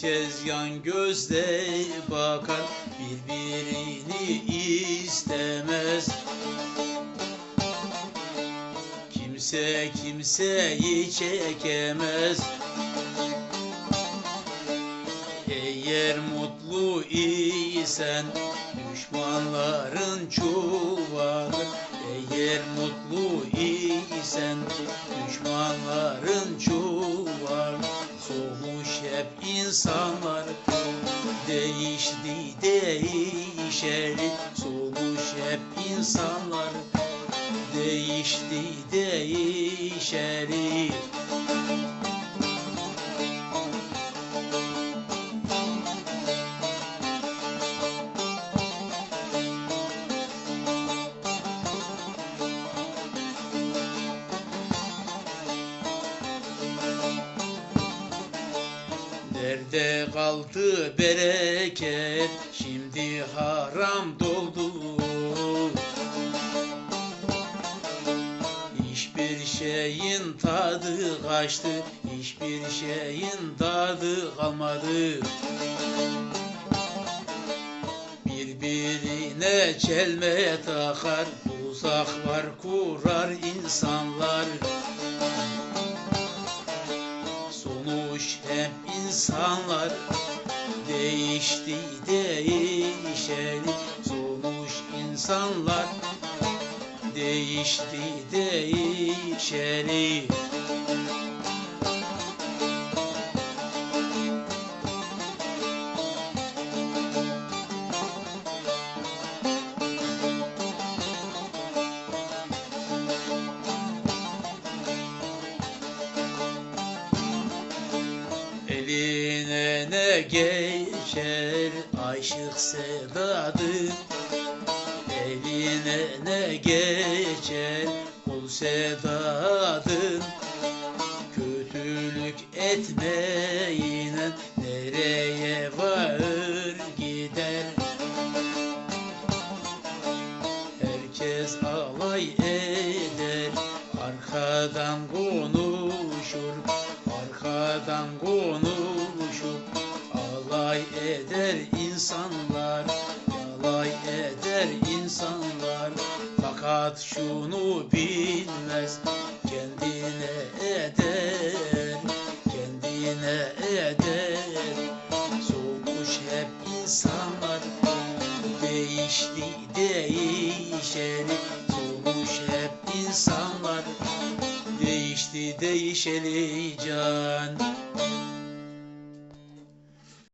Herkes yan gözle bakar birbirini istemez. Kimse kimseyi çekemez. Eğer mutlu isen düşmanların çuvalı hep insanlar değişti değişeli Soğumuş hep insanlar değişti değişeli Nerede kaldı bereket şimdi haram doldu. Hiçbir şeyin tadı kaçtı Hiçbir şeyin tadı kalmadı. Birbirine çelme takar Uzaklar kurar insanlar insanlar Değişti değişeli Sonuç insanlar Değişti değişeli Geçer aşık sedadı Eline ne geçer kul sedadın Kötülük etmeyine nereye varır gider? Herkes alay eder Arkadan konuşur Arkadan konuşup Alay eder insanlar Alay eder insanlar. Fakat şunu bilmez Kendine eder Kendine eder. Soğumuş hep insanlar Değişti değişeli Soğumuş hep insanlar Değişti değişeli can